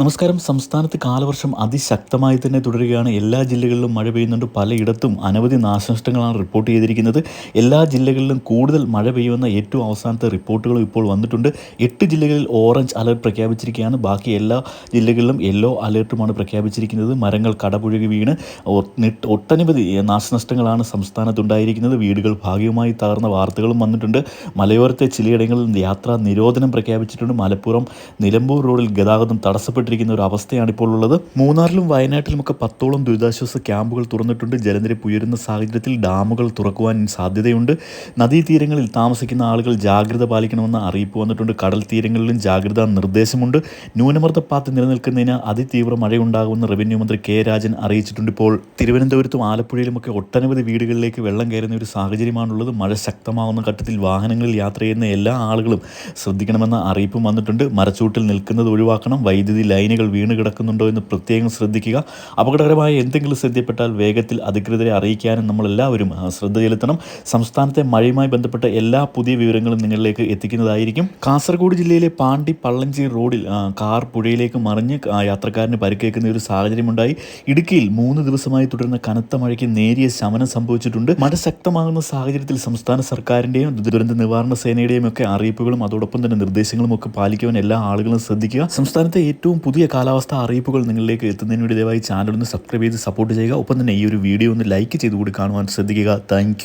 നമസ്കാരം. സംസ്ഥാനത്ത് കാലവർഷം അതിശക്തമായി തന്നെ തുടരുകയാണ്. എല്ലാ ജില്ലകളിലും മഴ പെയ്യുന്നുണ്ട്. പലയിടത്തും അനവധി നാശനഷ്ടങ്ങളാണ് റിപ്പോർട്ട് ചെയ്തിരിക്കുന്നത്. എല്ലാ ജില്ലകളിലും കൂടുതൽ മഴ പെയ്യുമെന്ന ഏറ്റവും അവസാനത്തെ റിപ്പോർട്ടുകളും ഇപ്പോൾ വന്നിട്ടുണ്ട്. എട്ട് ജില്ലകളിൽ ഓറഞ്ച് അലർട്ട് പ്രഖ്യാപിച്ചിരിക്കുകയാണ്. ബാക്കി എല്ലാ ജില്ലകളിലും യെല്ലോ അലർട്ടുമാണ് പ്രഖ്യാപിച്ചിരിക്കുന്നത്. മരങ്ങൾ കടപുഴകി വീണ് ഒട്ടനവധി നാശനഷ്ടങ്ങളാണ് സംസ്ഥാനത്തുണ്ടായിരിക്കുന്നത്. വീടുകൾ ഭാഗികമായി തകർന്ന വാർത്തകളും വന്നിട്ടുണ്ട്. മലയോരത്തെ ചിലയിടങ്ങളിൽ യാത്രാ നിരോധനം പ്രഖ്യാപിച്ചിട്ടുണ്ട്. മലപ്പുറം നിലമ്പൂർ റോഡിൽ ഗതാഗതം തടസ്സപ്പെട്ടിരിക്കുന്ന ഒരു അവസ്ഥയാണ് ഇപ്പോൾ ഉള്ളത്. മൂന്നാറിലും വയനാട്ടിലും ഒക്കെ പത്തോളം ദുരിതാശ്വാസ ക്യാമ്പുകൾ തുറന്നിട്ടുണ്ട്. ജലനിരപ്പ് ഉയരുന്ന സാഹചര്യത്തിൽ ഡാമുകൾ തുറക്കുവാൻ സാധ്യതയുണ്ട്. നദീതീരങ്ങളിൽ താമസിക്കുന്ന ആളുകൾ ജാഗ്രത പാലിക്കണമെന്ന അറിയിപ്പ് വന്നിട്ടുണ്ട്. കടൽ തീരങ്ങളിലും ജാഗ്രതാ നിർദ്ദേശമുണ്ട്. ന്യൂനമർദ്ദപ്പാത്ത് നിലനിൽക്കുന്നതിന് അതിതീവ്ര മഴയുണ്ടാകുമെന്ന് റവന്യൂ മന്ത്രി കെ രാജൻ അറിയിച്ചിട്ടുണ്ട് ഇപ്പോൾ. തിരുവനന്തപുരത്തും ആലപ്പുഴയിലുമൊക്കെ ഒട്ടനവധി വീടുകളിലേക്ക് വെള്ളം കയറുന്ന ഒരു സാഹചര്യമാണുള്ളത്. മഴ ശക്തമാകുന്ന ഘട്ടത്തിൽ വാഹനങ്ങളിൽ യാത്ര ചെയ്യുന്ന എല്ലാ ആളുകളും ശ്രദ്ധിക്കണമെന്ന അറിയിപ്പും വന്നിട്ടുണ്ട്. മരച്ചൂട്ടിൽ നിൽക്കുന്നത് ഒഴിവാക്കണം. വൈദ്യുതി ലൈനുകൾ വീണ് കിടക്കുന്നുണ്ടോ എന്ന് പ്രത്യേകം ശ്രദ്ധിക്കുക. അപകടകരമായ എന്തെങ്കിലും ശ്രദ്ധപ്പെട്ടാൽ വേഗത്തിൽ അധികൃതരെ അറിയിക്കാനും നമ്മളെല്ലാവരും ശ്രദ്ധ ചെലുത്തണം. സംസ്ഥാനത്തെ മഴയുമായി ബന്ധപ്പെട്ട എല്ലാ പുതിയ വിവരങ്ങളും നിങ്ങളിലേക്ക് എത്തിക്കുന്നതായിരിക്കും. കാസർഗോഡ് ജില്ലയിലെ പാണ്ടി പള്ളഞ്ചി റോഡിൽ കാർ പുഴയിലേക്ക് മറിഞ്ഞ് യാത്രക്കാരന് പരിക്കേൽക്കുന്ന ഒരു സാഹചര്യമുണ്ടായി. ഇടുക്കിയിൽ മൂന്ന് ദിവസമായി തുടരുന്ന കനത്ത മഴയ്ക്ക് നേരിയ ശമനം സംഭവിച്ചിട്ടുണ്ട്. മഴ ശക്തമാകുന്ന സാഹചര്യത്തിൽ സംസ്ഥാന സർക്കാരിന്റെയും ദുരന്ത നിവാരണ സേനയുടെയും ഒക്കെ അറിയിപ്പുകളും അതോടൊപ്പം തന്നെ നിർദ്ദേശങ്ങളും ഒക്കെ പാലിക്കുവാൻ എല്ലാ ആളുകളും ശ്രദ്ധിക്കുക. സംസ്ഥാനത്തെ ഏറ്റവും പുതിയ കാലാവസ്ഥ അറിയിപ്പുകൾ നിങ്ങളിലേക്ക് എത്തുന്നതിന് വേണ്ടി ദയവായി ചാനൽ ഒന്ന് സബ്സ്ക്രൈബ് ചെയ്ത് സപ്പോർട്ട് ചെയ്യുക. ഒപ്പം തന്നെ ഈ ഒരു വീഡിയോ ഒന്ന് ലൈക്ക് ചെയ്തുകൂടി കാണുവാൻ ശ്രദ്ധിക്കുക. താങ്ക്